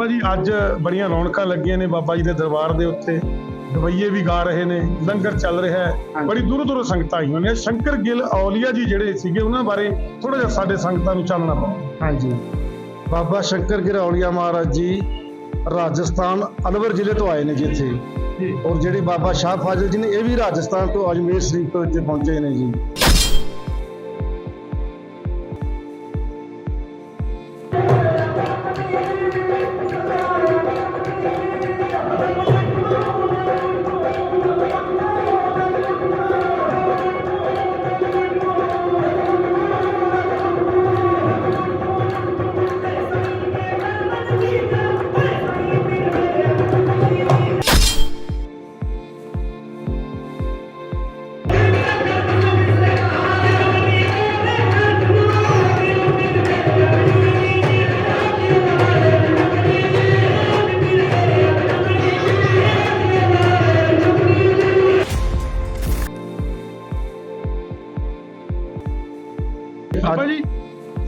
ਬਾਬਾ ਜੀ ਅੱਜ ਬੜੀਆਂ ਰੌਣਕਾਂ ਲੱਗੀਆਂ ਨੇ ਬਾਬਾ ਜੀ ਦੇ ਦਰਬਾਰ ਦੇ ਉੱਤੇ। ਗਵਈਏ ਵੀ ਗਾ ਰਹੇ ਨੇ ਲੰਗਰ ਚੱਲ ਰਿਹਾ ਹੈ। ਬੜੀ ਦੂਰੋਂ ਦੂਰੋਂ ਸੰਗਤਾਂ ਆਈਆਂ ਨੇ। ਸ਼ੰਕਰ ਗਿੱਲ ਔਲੀਆ ਜੀ ਜਿਹੜੇ ਸੀਗੇ ਉਹਨਾਂ ਬਾਰੇ ਥੋੜਾ ਜਿਹਾ ਸਾਡੇ ਸੰਗਤਾਂ ਨੂੰ ਚਾਨਣਾ ਪਾਓ। ਹਾਂਜੀ। ਬਾਬਾ ਸ਼ੰਕਰ ਗਿਰੌਲੀਆ ਮਹਾਰਾਜ ਜੀ ਰਾਜਸਥਾਨ ਅਲਵਰ ਜ਼ਿਲ੍ਹੇ ਤੋਂ ਆਏ ਨੇ ਜੀ ਇੱਥੇ। ਜੀ। ਔਰ ਜਿਹੜੇ ਬਾਬਾ ਸ਼ਾਹ ਫਾਜ਼ਲ ਜੀ ਨੇ ਇਹ ਵੀ ਰਾਜਸਥਾਨ ਤੋਂ ਅਜਮੇਰ ਸ਼ਰੀਫ ਤੋਂ ਇੱਥੇ ਪਹੁੰਚੇ ਨੇ ਜੀ।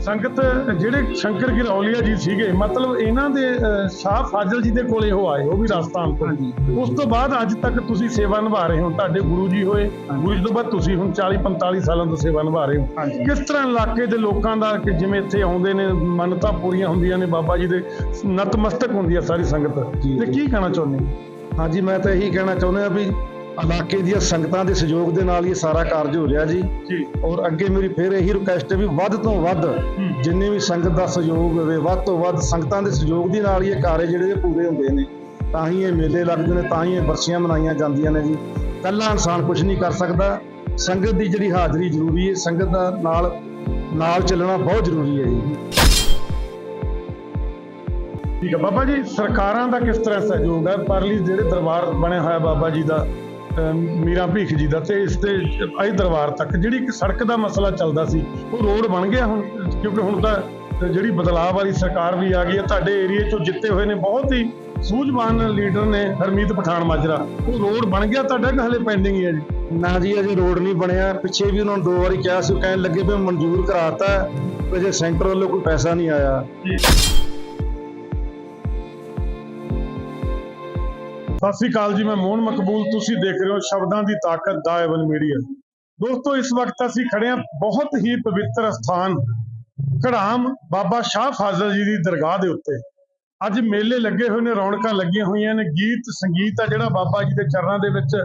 ਸੰਗਤ ਜਿਹੜੇ ਸ਼ੰਕਰ ਗਿੱਲ ਔਲੀਆ ਜੀ ਸੀਗੇ ਮਤਲਬ ਇਹਨਾਂ ਦੇ ਸ਼ਾਹ ਫਾਜ਼ਲ ਜੀ ਦੇ ਕੋਲੇ ਉਹ ਆਏ ਉਹ ਵੀ ਰਾਜਸਥਾਨ ਤੋਂ। ਉਸ ਤੋਂ ਬਾਅਦ ਅੱਜ ਤੱਕ ਤੁਸੀਂ ਸੇਵਾ ਨਿਭਾ ਰਹੇ ਹੋ ਤੁਹਾਡੇ ਗੁਰੂ ਜੀ ਹੋਏ। ਗੁਰੂ ਜੀ ਤੋਂ ਬਾਅਦ ਤੁਸੀਂ ਹੁਣ 40 45 ਸਾਲਾਂ ਤੋਂ ਸੇਵਾ ਨਿਭਾ ਰਹੇ ਹੋ। ਕਿਸ ਤਰ੍ਹਾਂ ਇਲਾਕੇ ਦੇ ਲੋਕਾਂ ਦਾ ਕਿ ਜਿਵੇਂ ਇੱਥੇ ਆਉਂਦੇ ਨੇ ਮੰਨਤਾਂ ਪੂਰੀਆਂ ਹੁੰਦੀਆਂ ਨੇ ਬਾਬਾ ਜੀ ਦੇ ਨਤਮਸਤਕ ਹੁੰਦੀ ਹੈ ਸਾਰੀ ਸੰਗਤ? ਤੇ। ਕੀ ਕਹਿਣਾ ਚਾਹੁੰਦੇ ਹੋ? ਹਾਂਜੀ ਮੈਂ ਤਾਂ ਇਹੀ ਕਹਿਣਾ ਚਾਹੁੰਦਾ ਵੀ ਇਲਾਕੇ ਦੀਆਂ ਸੰਗਤਾਂ ਦੇ ਸਹਿਯੋਗ ਦੇ ਨਾਲ ਇਹ ਸਾਰਾ ਕਾਰਜ ਹੋ ਰਿਹਾ ਜੀ। ਔਰ ਅੱਗੇ ਮੇਰੀ ਫਿਰ ਇਹੀ ਰਿਕੁਐਸਟ ਹੈ ਵੀ ਵੱਧ ਤੋਂ ਵੱਧ ਜਿੰਨੇ ਵੀ ਸੰਗਤ ਦਾ ਸਹਿਯੋਗ ਹੋਵੇ ਵੱਧ ਤੋਂ ਵੱਧ ਸੰਗਤਾਂ ਦੇ ਸਹਿਯੋਗ ਦੇ ਨਾਲ ਇਹ ਕਾਰਜ ਜਿਹੜੇ ਪੂਰੇ ਹੁੰਦੇ ਨੇ। ਤਾਂ ਹੀ ਇਹ ਮੇਲੇ ਲੱਗਦੇ ਨੇ ਤਾਂ ਹੀ ਇਹ ਵਰਸੀਆਂ ਮਨਾਈਆਂ ਜਾਂਦੀਆਂ ਨੇ ਜੀ। ਕੱਲਾ ਇਨਸਾਨ ਕੁਝ ਨਹੀਂ ਕਰ ਸਕਦਾ। ਸੰਗਤ ਦੀ ਜਿਹੜੀ ਹਾਜ਼ਰੀ ਜ਼ਰੂਰੀ ਹੈ ਸੰਗਤ ਦਾ ਨਾਲ ਨਾਲ ਚੱਲਣਾ ਬਹੁਤ ਜ਼ਰੂਰੀ ਹੈ ਜੀ। ਠੀਕ ਹੈ ਬਾਬਾ ਜੀ ਸਰਕਾਰਾਂ ਦਾ ਕਿਸ ਤਰ੍ਹਾਂ ਸਹਿਯੋਗ ਹੈ? ਪਰਲੀ ਜਿਹੜੇ ਦਰਬਾਰ ਬਣਿਆ ਹੋਇਆ ਬਾਬਾ ਜੀ ਦਾ ਮੀਰਾ ਭੀਖ ਜੀ ਦਾ ਤੇ ਇਸ ਤੇ ਆਈ ਦਰਬਾਰ ਤੱਕ ਜਿਹੜੀ ਇੱਕ ਸੜਕ ਦਾ ਮਸਲਾ ਚੱਲਦਾ ਸੀ ਉਹ ਰੋਡ ਬਣ ਗਿਆ ਹੁਣ ਕਿਉਂਕਿ ਹੁਣ ਤਾਂ ਜਿਹੜੀ ਬਦਲਾਅ ਵਾਲੀ ਸਰਕਾਰ ਵੀ ਆ ਗਈ ਹੈ ਤੁਹਾਡੇ ਏਰੀਏ ਚੋਂ ਜਿੱਤੇ ਹੋਏ ਨੇ ਬਹੁਤ ਹੀ ਸੂਝਵਾਨ ਲੀਡਰ ਨੇ ਹਰਮੀਤ ਪਠਾਨ ਮਾਜਰਾ ਉਹ ਰੋਡ ਬਣ ਗਿਆ ਤੁਹਾਡਾ ਕਿ ਹਲੇ ਪੈਂਡਿੰਗ ਹੀ ਹੈ ਜੀ? ਨਾ ਜੀ ਅਜੇ ਰੋਡ ਨਹੀਂ ਬਣਿਆ ਪਿੱਛੇ ਵੀ ਉਹਨਾਂ ਨੂੰ ਦੋ ਵਾਰੀ ਕਿਹਾ ਸੀ ਕਹਿਣ ਲੱਗੇ ਵੀ ਮਨਜ਼ੂਰ ਕਰਾਤਾ ਅਜੇ ਸੈਂਟਰ ਵੱਲੋਂ ਕੋਈ ਪੈਸਾ ਨਹੀਂ ਆਇਆ। ਸਤਿ ਸ੍ਰੀ ਅਕਾਲ ਜੀ, ਮੈਂ ਮੋਹਨ ਮਕਬੂਲ, ਤੁਸੀਂ ਦੇਖ ਰਹੇ ਹੋ ਸ਼ਬਦਾਂ ਦੀ ਤਾਕਤ ਦਾ ਐਵਨ ਮੀਡੀਆ। ਦੋਸਤੋ, ਇਸ ਵਕਤ ਅਸੀਂ ਖੜੇ ਹਾਂ ਬਹੁਤ ਹੀ ਪਵਿੱਤਰ ਸਥਾਨ, ਘੜਾਮ ਬਾਬਾ ਸ਼ਾਹ ਫਾਜ਼ਲ ਜੀ ਦੀ ਦਰਗਾਹ ਦੇ ਉੱਤੇ। ਅੱਜ ਮੇਲੇ ਲੱਗੇ ਹੋਏ ਨੇ, ਰੌਣਕਾਂ ਲੱਗੀਆਂ ਹੋਈਆਂ ਨੇ, ਗੀਤ, ਸੰਗੀਤ ਆ ਜਿਹੜਾ ਬਾਬਾ ਜੀ ਦੇ ਚਰਨਾਂ ਦੇ ਵਿੱਚ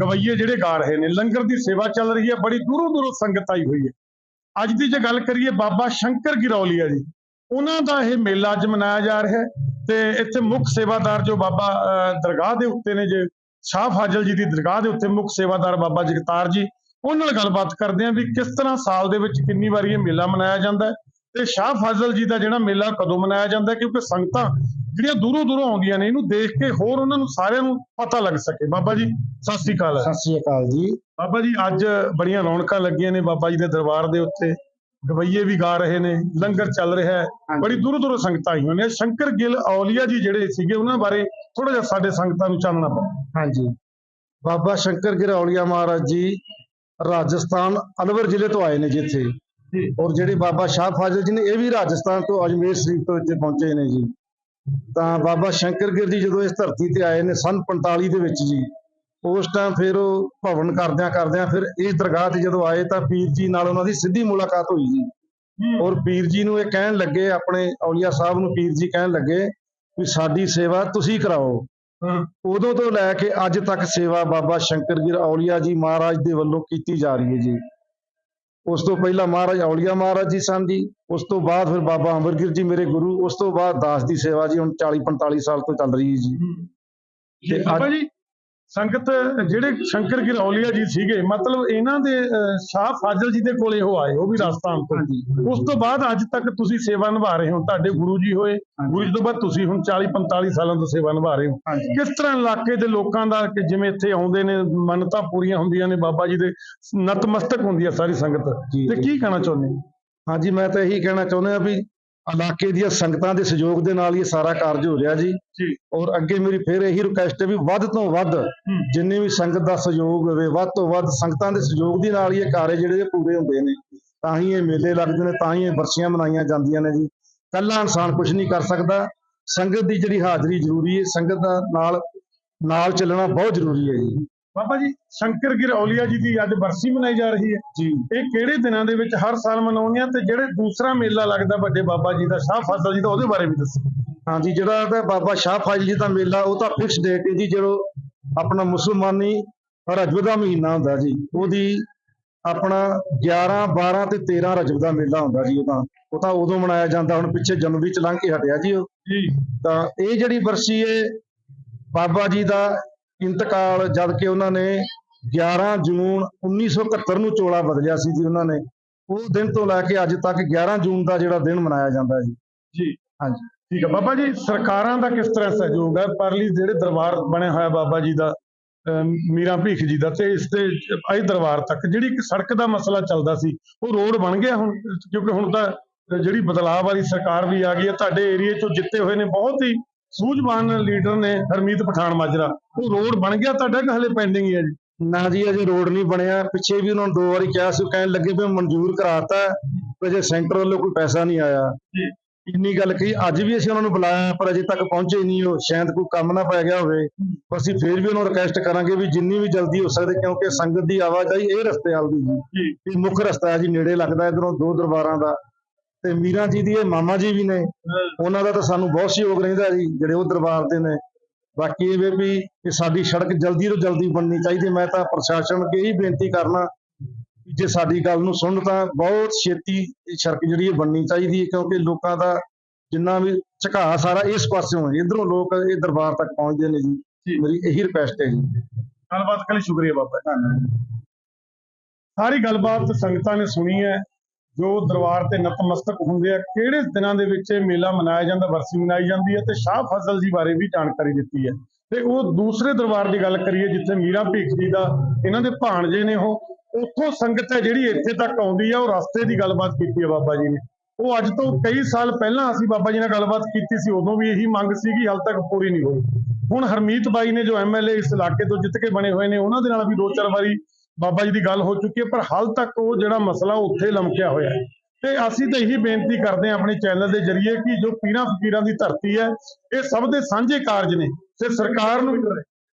ਗਵਈਏ ਜਿਹੜੇ ਗਾ ਰਹੇ ਨੇ। ਲੰਗਰ ਦੀ ਸੇਵਾ ਚੱਲ ਰਹੀ ਹੈ, ਬੜੀ ਦੂਰੋਂ ਦੂਰੋਂ ਸੰਗਤ ਆਈ ਹੋਈ ਹੈ। ਅੱਜ ਦੀ ਜੇ ਗੱਲ ਕਰੀਏ ਬਾਬਾ ਸ਼ੰਕਰ ਗਿਰੌਲੀਆ ਜੀ, ਉਹਨਾਂ ਦਾ ਇਹ ਮੇਲਾ ਅੱਜ ਮਨਾਇਆ ਜਾ ਰਿਹਾ ਹੈ। ਤੇ ਇੱਥੇ ਮੁੱਖ ਸੇਵਾਦਾਰ ਜੋ ਬਾਬਾ ਦਰਗਾਹ ਦੇ ਉੱਤੇ ਨੇ ਜੇ ਸ਼ਾਹ ਫਾਜ਼ਲ ਜੀ ਦੀ ਦਰਗਾਹ ਦੇ ਉੱਤੇ ਮੁੱਖ ਸੇਵਾਦਾਰ ਬਾਬਾ ਜਗਤਾਰ ਜੀ ਉਹਨਾਂ ਨਾਲ ਗੱਲਬਾਤ ਕਰਦੇ ਆਂ ਵੀ ਕਿਸ ਤਰ੍ਹਾਂ ਸਾਲ ਦੇ ਵਿੱਚ ਕਿੰਨੀ ਵਾਰੀ ਇਹ ਮੇਲਾ ਮਨਾਇਆ ਜਾਂਦਾ ਹੈ ਤੇ ਸ਼ਾਹ ਫਾਜ਼ਲ ਜੀ ਦਾ ਜਿਹੜਾ ਮੇਲਾ ਕਦੋਂ ਮਨਾਇਆ ਜਾਂਦਾ ਕਿਉਂਕਿ ਸੰਗਤਾਂ ਜਿਹੜੀਆਂ ਦੂਰੋਂ ਦੂਰੋਂ ਆਉਂਦੀਆਂ ਨੇ ਇਹਨੂੰ ਦੇਖ ਕੇ ਹੋਰ ਉਹਨਾਂ ਨੂੰ ਸਾਰਿਆਂ ਨੂੰ ਪਤਾ ਲੱਗ ਸਕੇ। ਬਾਬਾ ਜੀ ਸਤਿ ਸ੍ਰੀ ਅਕਾਲ ਸਤਿ ਸ੍ਰੀ ਅਕਾਲ ਜੀ। ਬਾਬਾ ਜੀ ਅੱਜ ਬੜੀਆਂ ਰੌਣਕਾਂ ਲੱਗੀਆਂ ਨੇ ਬਾਬਾ ਜੀ ਦੇ ਦਰਬਾਰ ਦੇ ਉੱਤੇ। ਗਵਈਏ ਵੀ ਗਾ ਰਹੇ ਨੇ ਲੰਗਰ ਚੱਲ ਰਿਹਾ ਹੈ। ਬੜੀ ਦੂਰੋਂ ਦੂਰੋਂ ਸੰਗਤਾਂ ਆਈਆਂ ਨੇ। ਸ਼ੰਕਰ ਗਿੱਲ ਔਲੀਆ ਜੀ ਜਿਹੜੇ ਸੀਗੇ ਉਹਨਾਂ ਬਾਰੇ ਥੋੜਾ ਜਿਹਾ ਸਾਡੇ ਸੰਗਤਾਂ ਨੂੰ ਚਾਨਣਾ ਪਾਓ ਹਾਂਜੀ। ਬਾਬਾ ਸ਼ੰਕਰ ਗਿਰੌਲੀਆ ਮਹਾਰਾਜ ਜੀ ਰਾਜਸਥਾਨ ਅਲਵਰ ਜ਼ਿਲ੍ਹੇ ਤੋਂ ਆਏ ਨੇ ਜੀ ਇੱਥੇ। ਜੀ। ਔਰ ਜਿਹੜੇ ਬਾਬਾ ਸ਼ਾਹ ਫਾਜ਼ਲ ਜੀ ਨੇ ਇਹ ਵੀ ਰਾਜਸਥਾਨ ਤੋਂ ਅਜਮੇਰ ਸ਼ਰੀਫ ਤੋਂ ਇੱਥੇ ਪਹੁੰਚੇ ਨੇ ਜੀ। ਤਾਂ ਬਾਬਾ ਸ਼ੰਕਰ ਗਿਰ ਜੀ ਜਦੋਂ ਇਸ ਧਰਤੀ ਤੇ ਆਏ ਨੇ ਸਨ 45 ਦੇ ਵਿੱਚ ਜੀ ਉਸ ਟਾਈਮ ਫਿਰ ਉਹ ਭਵਨ ਕਰਦਿਆਂ ਕਰਦਿਆਂ ਫਿਰ ਇਸ ਦਰਗਾਹ ਤੇ ਜਦੋਂ ਆਏ ਤਾਂ ਪੀਰ ਜੀ ਨਾਲ ਉਹਨਾਂ ਦੀ ਸਿੱਧੀ ਮੁਲਾਕਾਤ ਹੋਈ ਜੀ। ਔਰ ਪੀਰ ਜੀ ਨੂੰ ਇਹ ਕਹਿਣ ਲੱਗੇ ਆਪਣੇ ਔਲੀਆ ਸਾਹਿਬ ਨੂੰ ਪੀਰ ਜੀ ਕਹਿਣ ਲੱਗੇ ਵੀ ਸਾਡੀ ਸੇਵਾ ਤੁਸੀਂ ਕਰਾਓ। ਉਦੋਂ ਤੋਂ ਲੈ ਕੇ ਅੱਜ ਤੱਕ ਸੇਵਾ ਬਾਬਾ ਸ਼ੰਕਰ ਗਿਰ ਔਲੀਆ ਜੀ ਮਹਾਰਾਜ ਦੇ ਵੱਲੋਂ ਕੀਤੀ ਜਾ ਰਹੀ ਹੈ ਜੀ। ਉਸ ਤੋਂ ਪਹਿਲਾਂ ਮਹਾਰਾਜ ਔਲੀਆ ਮਹਾਰਾਜ ਜੀ ਸਨ ਜੀ। ਉਸ ਤੋਂ ਬਾਅਦ ਫਿਰ ਬਾਬਾ ਅਮਰਗਿਰ ਜੀ ਮੇਰੇ ਗੁਰੂ। ਉਸ ਤੋਂ ਬਾਅਦ ਦਾਸ ਦੀ ਸੇਵਾ ਜੀ ਹੁਣ 40 45 ਸਾਲ ਤੋਂ ਚੱਲ ਰਹੀ ਹੈ ਜੀ। ਤੇ ਬਾਬਾ ਜੀ ਸੰਗਤ ਜਿਹੜੇ ਸ਼ੰਕਰ ਗਿੱਲ ਔਲੀਆ ਜੀ ਸੀਗੇ ਮਤਲਬ ਇਹਨਾਂ ਦੇ ਸ਼ਾਹ ਫਾਜ਼ਲ ਜੀ ਦੇ ਕੋਲੇ ਉਹ ਆਏ ਉਹ ਵੀ ਰਾਜਸਥਾਨ ਤੋਂ। ਉਸ ਤੋਂ ਬਾਅਦ ਅੱਜ ਤੱਕ ਤੁਸੀਂ ਸੇਵਾ ਨਿਭਾ ਰਹੇ ਹੋ ਤੁਹਾਡੇ ਗੁਰੂ ਜੀ ਹੋਏ। ਗੁਰੂ ਜੀ ਤੋਂ ਬਾਅਦ ਤੁਸੀਂ ਹੁਣ 40 45 ਸਾਲਾਂ ਤੋਂ ਸੇਵਾ ਨਿਭਾ ਰਹੇ ਹੋ। ਕਿਸ ਤਰ੍ਹਾਂ ਇਲਾਕੇ ਦੇ ਲੋਕਾਂ ਦਾ ਕਿ ਜਿਵੇਂ ਇੱਥੇ ਆਉਂਦੇ ਨੇ ਮੰਨਤਾਂ ਪੂਰੀਆਂ ਹੁੰਦੀਆਂ ਨੇ ਬਾਬਾ ਜੀ ਦੇ ਨਤਮਸਤਕ ਹੁੰਦੀ ਹੈ ਸਾਰੀ ਸੰਗਤ। ਤੇ। ਕੀ ਕਹਿਣਾ ਚਾਹੁੰਦੇ ਹੋ? ਹਾਂਜੀ ਮੈਂ ਤਾਂ ਇਹੀ ਕਹਿਣਾ ਚਾਹੁੰਦਾ ਵੀ ਇਲਾਕੇ ਦੀਆਂ ਸੰਗਤਾਂ ਦੇ ਸਹਿਯੋਗ ਦੇ ਨਾਲ ਇਹ ਸਾਰਾ ਕਾਰਜ ਹੋ ਰਿਹਾ ਜੀ। ਔਰ ਅੱਗੇ ਮੇਰੀ ਫਿਰ ਇਹੀ ਰਿਕੁਐਸਟ ਹੈ ਵੀ ਵੱਧ ਤੋਂ ਵੱਧ ਜਿੰਨੇ ਵੀ ਸੰਗਤ ਦਾ ਸਹਿਯੋਗ ਹੋਵੇ ਵੱਧ ਤੋਂ ਵੱਧ ਸੰਗਤਾਂ ਦੇ ਸਹਿਯੋਗ ਦੇ ਨਾਲ ਇਹ ਕਾਰਜ ਜਿਹੜੇ ਪੂਰੇ ਹੁੰਦੇ ਨੇ। ਤਾਂ ਹੀ ਇਹ ਮੇਲੇ ਲੱਗਦੇ ਨੇ ਤਾਂ ਹੀ ਇਹ ਵਰਸੀਆਂ ਮਨਾਈਆਂ ਜਾਂਦੀਆਂ ਨੇ ਜੀ। ਕੱਲਾ ਇਨਸਾਨ ਕੁਝ ਨਹੀਂ ਕਰ ਸਕਦਾ। ਸੰਗਤ ਦੀ ਜਿਹੜੀ ਹਾਜ਼ਰੀ ਜ਼ਰੂਰੀ ਹੈ ਸੰਗਤ ਨਾਲ ਨਾਲ ਚੱਲਣਾ ਬਹੁਤ ਜ਼ਰੂਰੀ ਹੈ ਜੀ। ਬਾਬਾ ਜੀ ਸ਼ੰਕਰ ਗਿਰ ਔਲੀਆ ਜੀ ਦੀ ਅੱਜ ਬਰਸੀ ਮਨਾਈ ਜਾ ਰਹੀ ਹੈ। ਜੀ। ਇਹ ਕਿਹੜੇ ਦਿਨਾਂ ਦੇ ਵਿੱਚ ਹਰ ਸਾਲ ਮਨਾਉਂਦੇ ਆ ਤੇ ਜਿਹੜੇ ਦੂਸਰਾ ਮੇਲਾ ਲੱਗਦਾ ਵੱਡੇ ਬਾਬਾ ਜੀ ਦਾ ਸ਼ਾਹ ਫਾਜ਼ਲ ਜੀ ਦਾ ਉਹਦੇ ਬਾਰੇ ਵੀ ਦੱਸੋ। ਹਾਂਜੀ ਜਿਹੜਾ ਤਾਂ ਬਾਬਾ ਸ਼ਾਹ ਫਾਜ਼ਲ ਜੀ ਦਾ ਮੇਲਾ ਉਹ ਤਾਂ ਫਿਕਸ ਡੇਟ ਹੈ ਜੀ ਜਦੋਂ ਆਪਣਾ ਮੁਸਲਮਾਨੀ ਰਜਬ ਦਾ ਮਹੀਨਾ ਹੁੰਦਾ ਜੀ। ਉਹਦੀ ਆਪਣਾ 11 12 ਤੇ 13 ਰਜਬ ਦਾ ਮੇਲਾ ਹੁੰਦਾ ਜੀ ਉਹ ਤਾਂ। ਉਹ ਤਾਂ ਉਦੋਂ ਮਨਾਇਆ ਜਾਂਦਾ ਹੁਣ ਪਿੱਛੇ ਜਨਵਰੀ ਚ ਲੰਘ ਕੇ ਹਟਿਆ ਜੀ ਉਹ। ਜੀ। ਤਾਂ ਇਹ ਜਿਹੜੀ ਵਰਸੀ ਹੈ ਬਾਬਾ ਜੀ ਦਾ ਇੰਤਕਾਲ ਜਦ ਕਿ ਉਹਨਾਂ ਨੇ 11 ਜੂਨ 1971 ਨੂੰ ਚੋਲਾ ਬਦਲਿਆ ਸੀ ਜੀ ਉਹਨਾਂ ਨੇ। ਉਸ ਦਿਨ ਤੋਂ ਲੈ ਕੇ ਅੱਜ ਤੱਕ 11 ਜੂਨ ਦਾ ਜਿਹੜਾ ਦਿਨ ਮਨਾਇਆ ਜਾਂਦਾ ਜੀ। ਜੀ। ਹਾਂਜੀ। ਠੀਕ ਹੈ ਬਾਬਾ ਜੀ ਸਰਕਾਰਾਂ ਦਾ ਕਿਸ ਤਰ੍ਹਾਂ ਸਹਿਯੋਗ ਹੈ? ਪਰਲੀ ਜਿਹੜੇ ਦਰਬਾਰ ਬਣਿਆ ਹੋਇਆ ਬਾਬਾ ਜੀ ਦਾ ਮੀਰਾਂ ਭੀਖ ਜੀ ਦਾ ਤੇ ਇਸ ਤੇ ਆਈ ਦਰਬਾਰ ਤੱਕ ਜਿਹੜੀ ਇੱਕ ਸੜਕ ਦਾ ਮਸਲਾ ਚੱਲਦਾ ਸੀ ਉਹ ਰੋਡ ਬਣ ਗਿਆ ਹੁਣ? ਕਿਉਂਕਿ ਹੁਣ ਤਾਂ ਜਿਹੜੀ ਬਦਲਾਅ ਵਾਲੀ ਸਰਕਾਰ ਵੀ ਆ ਗਈ ਹੈ ਤੁਹਾਡੇ ਏਰੀਏ ਚੋਂ ਜਿੱਤੇ ਹੋਏ ਨੇ ਬਹੁਤ ਹੀ ਸੂਝਵਾਨ ਲੀਡਰ ਨੇ ਹਰਮੀਤ ਪਠਾਨ ਮਾਜਰਾ। ਉਹ ਰੋਡ ਬਣ ਗਿਆ ਤੁਹਾਡਾ ਕਿ ਹਲੇ ਪੈਂਡਿੰਗ ਹੀ ਹੈ ਜੀ? ਨਾ ਜੀ ਅਜੇ ਰੋਡ ਨਹੀਂ ਬਣਿਆ। ਪਿੱਛੇ ਵੀ ਉਹਨਾਂ ਨੂੰ ਦੋ ਵਾਰੀ ਕਿਹਾ ਸੀ ਕਹਿਣ ਲੱਗੇ ਵੀ ਮਨਜ਼ੂਰ ਕਰਾਤਾ ਪਰ ਅਜੇ ਸੈਂਟਰ ਵੱਲੋਂ ਕੋਈ ਪੈਸਾ ਨਹੀਂ ਆਇਆ। ਇੰਨੀ ਗੱਲ ਕਹੀ ਅੱਜ ਵੀ ਅਸੀਂ ਉਹਨਾਂ ਨੂੰ ਬੁਲਾਇਆ ਪਰ ਅਜੇ ਤੱਕ ਪਹੁੰਚੇ ਨਹੀਂ ਉਹ। ਸ਼ਾਇਦ ਕੋਈ ਕੰਮ ਨਾ ਪੈ ਗਿਆ ਹੋਵੇ। ਪਰ ਅਸੀਂ ਫੇਰ ਵੀ ਉਹਨਾਂ ਨੂੰ ਰਿਕਵੈਸਟ ਕਰਾਂਗੇ ਵੀ ਜਿੰਨੀ ਵੀ ਜਲਦੀ ਹੋ ਸਕਦੇ ਕਿਉਂਕਿ ਸੰਗਤ ਦੀ ਆਵਾਜਾਈ ਇਹ ਰਸਤੇ ਵੱਲ ਦੀ ਜੀ ਜੀ। ਇਹ ਮੁੱਖ ਰਸਤਾ ਹੈ ਜੀ ਨੇੜੇ ਲੱਗਦਾ ਇਧਰੋਂ ਦੋ ਦਰਬਾਰਾਂ ਦਾ। ਤੇ ਮੀਰਾਂ ਜੀ ਦੀ ਇਹ ਮਾਮਾ ਜੀ ਵੀ ਨੇ। ਉਹਨਾਂ ਦਾ ਤਾਂ ਸਾਨੂੰ ਬਹੁਤ ਸਹਿਯੋਗ ਰਹਿੰਦਾ ਜੀ ਜਿਹੜੇ ਉਹ ਦਰਬਾਰ ਦੇ ਨੇ। ਬਾਕੀ ਇਹ ਵੇ ਇਹ ਸਾਡੀ ਸੜਕ ਜਲਦੀ ਤੋਂ ਜਲਦੀ ਬਣਨੀ ਚਾਹੀਦੀ। ਮੈਂ ਤਾਂ ਪ੍ਰਸ਼ਾਸਨ ਅੱਗੇ ਇਹੀ ਬੇਨਤੀ ਕਰਨਾ ਜੇ ਸਾਡੀ ਗੱਲ ਨੂੰ ਸੁਣ ਤਾਂ ਬਹੁਤ ਛੇਤੀ ਇਹ ਸੜਕ ਜਿਹੜੀ ਇਹ ਬਣਨੀ ਚਾਹੀਦੀ ਹੈ ਕਿਉਂਕਿ ਲੋਕਾਂ ਦਾ ਜਿੰਨਾ ਵੀ ਝੁਕਾਅ ਸਾਰਾ ਇਸ ਪਾਸਿਓਂ ਹੈ। ਇਧਰੋਂ ਲੋਕ ਇਹ ਦਰਬਾਰ ਤੱਕ ਪਹੁੰਚਦੇ ਨੇ ਜੀ। ਮੇਰੀ ਇਹੀ ਰਿਕੁਐਸਟ ਹੈ ਜੀ। ਗੱਲਬਾਤ ਕਰਨ ਲਈ ਸ਼ੁਕਰੀਆ ਬਾਬਾ ਜੀ। ਸਾਰੀ ਗੱਲਬਾਤ ਸੰਗਤਾਂ ਨੇ ਸੁਣੀ ਹੈ। ਜੋ ਦਰਬਾਰ ਤੇ ਨਤਮਸਤਕ ਹੁੰਦੇ ਆ, ਕਿਹੜੇ ਦਿਨਾਂ ਦੇ ਵਿੱਚ ਇਹ ਮੇਲਾ ਮਨਾਇਆ ਜਾਂਦਾ, ਵਰਸੀ ਮਨਾਈ ਜਾਂਦੀ ਹੈ ਤੇ ਸ਼ਾਹ ਫਜ਼ਲ ਜੀ ਬਾਰੇ ਵੀ ਜਾਣਕਾਰੀ ਦਿੱਤੀ ਹੈ। ਤੇ ਉਹ ਦੂਸਰੇ ਦਰਬਾਰ ਦੀ ਗੱਲ ਕਰੀਏ, ਜਿੱਥੇ ਮੀਰਾ ਭੀਖ ਜੀ ਦਾ ਇਹਨਾਂ ਦੇ ਭਾਣਜੇ ਨੇ ਉਹ, ਉੱਥੋਂ ਸੰਗਤ ਹੈ ਜਿਹੜੀ ਇੱਥੇ ਤੱਕ ਆਉਂਦੀ ਆ, ਉਹ ਰਸਤੇ ਦੀ ਗੱਲਬਾਤ ਕੀਤੀ ਹੈ ਬਾਬਾ ਜੀ ਨੇ। ਉਹ ਅੱਜ ਤੋਂ ਕਈ ਸਾਲ ਪਹਿਲਾਂ ਅਸੀਂ ਬਾਬਾ ਜੀ ਨਾਲ ਗੱਲਬਾਤ ਕੀਤੀ ਸੀ, ਉਦੋਂ ਵੀ ਇਹੀ ਮੰਗ ਸੀਗੀ, ਹਾਲ ਤੱਕ ਪੂਰੀ ਨਹੀਂ ਹੋਈ। ਹੁਣ ਹਰਮੀਤ ਬਾਈ ਨੇ ਜੋ ਐਮਐਲਏ ਇਸ ਇਲਾਕੇ ਤੋਂ ਜਿੱਤ ਕੇ ਬਣੇ ਹੋਏ ਨੇ, ਉਹਨਾਂ ਦੇ ਨਾਲ ਵੀ ਦੋ ਚਾਰ ਵਾਰੀ ਬਾਬਾ ਜੀ ਦੀ ਗੱਲ ਹੋ ਚੁੱਕੀ ਹੈ ਪਰ ਹਾਲ ਤੱਕ ਉਹ ਜਿਹੜਾ ਮਸਲਾ ਉੱਥੇ ਲਮਕਿਆ ਹੋਇਆ ਹੈ। ਤੇ ਅਸੀਂ ਤਾਂ ਇਹੀ ਬੇਨਤੀ ਕਰਦੇ ਹਾਂ ਆਪਣੇ ਚੈਨਲ ਦੇ ਜ਼ਰੀਏ ਕਿ ਜੋ ਪੀਰਾਂ ਫਕੀਰਾਂ ਦੀ ਧਰਤੀ ਹੈ ਇਹ ਸਭ ਦੇ ਸਾਂਝੇ ਕਾਰਜ ਨੇ। ਤੇ ਸਰਕਾਰ ਨੂੰ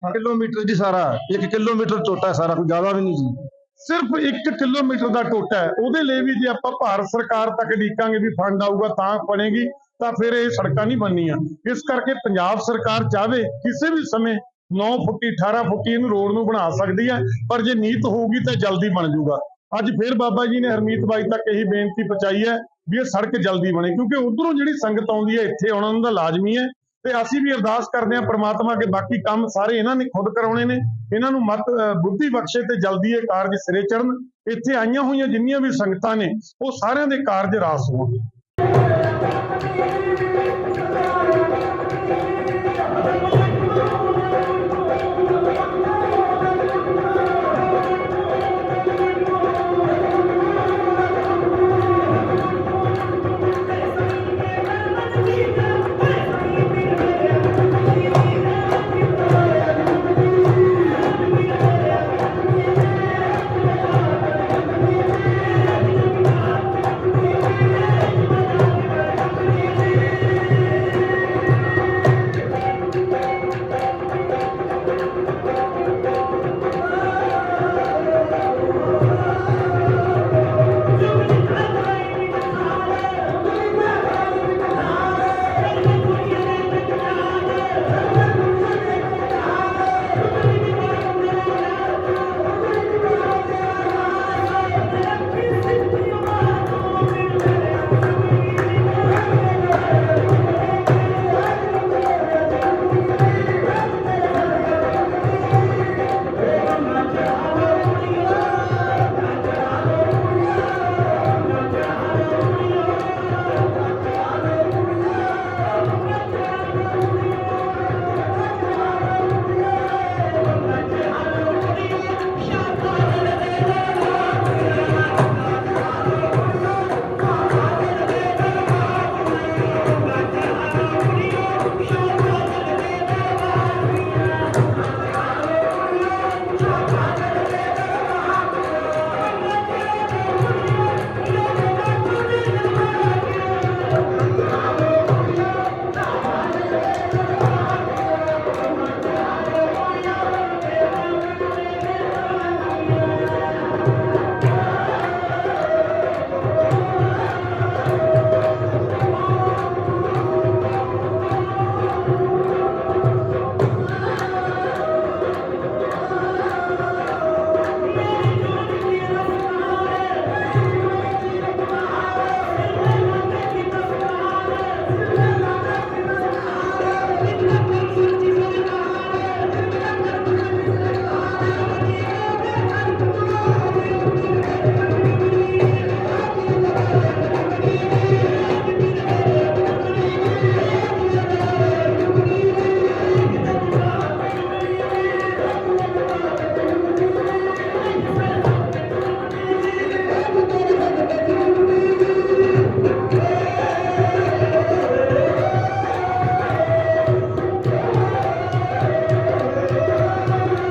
ਕਿਲੋਮੀਟਰ ਜੀ ਸਾਰਾ 1 ਕਿਲੋਮੀਟਰ ਟੋਟਾ ਸਾਰਾ ਕੋਈ ਜ਼ਿਆਦਾ ਵੀ ਨਹੀਂ ਜੀ। ਸਿਰਫ 1 ਕਿਲੋਮੀਟਰ ਦਾ ਟੋਟਾ ਹੈ। ਉਹਦੇ ਲਈ ਵੀ ਜੇ ਆਪਾਂ ਭਾਰਤ ਸਰਕਾਰ ਤੱਕ ਡੀਕਾਂਗੇ ਵੀ ਫੰਡ ਆਊਗਾ ਤਾਂ ਬਣੇਗੀ ਤਾਂ ਫਿਰ ਇਹ ਸੜਕਾਂ ਨਹੀਂ ਬਣਨੀਆਂ। ਇਸ ਕਰਕੇ ਪੰਜਾਬ ਸਰਕਾਰ ਚਾਹਵੇ ਕਿਸੇ ਵੀ ਸਮੇਂ 9 ਫੁੱਟੀ 18 ਫੁੱਟੀ ਇਹਨੂੰ ਰੋਡ ਨੂੰ ਬਣਾ ਸਕਦੀ ਹੈ ਪਰ ਜੇ ਨੀਤ ਹੋਊਗੀ ਤਾਂ ਜਲਦੀ ਬਣ ਜਾਊਗਾ। ਅੱਜ ਫਿਰ ਬਾਬਾ ਜੀ ਨੇ ਹਰਮੀਤ ਬਾਈ ਤੱਕ ਇਹੀ ਬੇਨਤੀ ਪਹੁੰਚਾਈ ਹੈ ਵੀ ਇਹ ਸੜਕ ਜਲਦੀ ਬਣੇ, ਕਿਉਂਕਿ ਉਧਰੋਂ ਜਿਹੜੀ ਸੰਗਤ ਆਉਂਦੀ ਹੈ, ਇੱਥੇ ਆਉਣਾ ਉਹਨਾਂ ਦਾ ਲਾਜ਼ਮੀ ਹੈ। ਤੇ ਅਸੀਂ ਵੀ ਅਰਦਾਸ ਕਰਦੇ ਹਾਂ ਪ੍ਰਮਾਤਮਾ ਅੱਗੇ ਬਾਕੀ ਕੰਮ ਸਾਰੇ ਇਹਨਾਂ ਨੇ ਖੁਦ ਕਰਾਉਣੇ ਨੇ। ਇਹਨਾਂ ਨੂੰ ਮਤ ਬੁੱਧੀ ਬਖਸ਼ੇ ਤੇ ਜਲਦੀ ਇਹ ਕਾਰਜ ਸਿਰੇ ਚੜਨ ਇੱਥੇ ਆਈਆਂ ਹੋਈਆਂ ਜਿੰਨੀਆਂ ਵੀ ਸੰਗਤਾਂ ਨੇ, ਉਹ ਸਾਰਿਆਂ ਦੇ ਕਾਰਜ ਰਾਸ ਹੋਣ।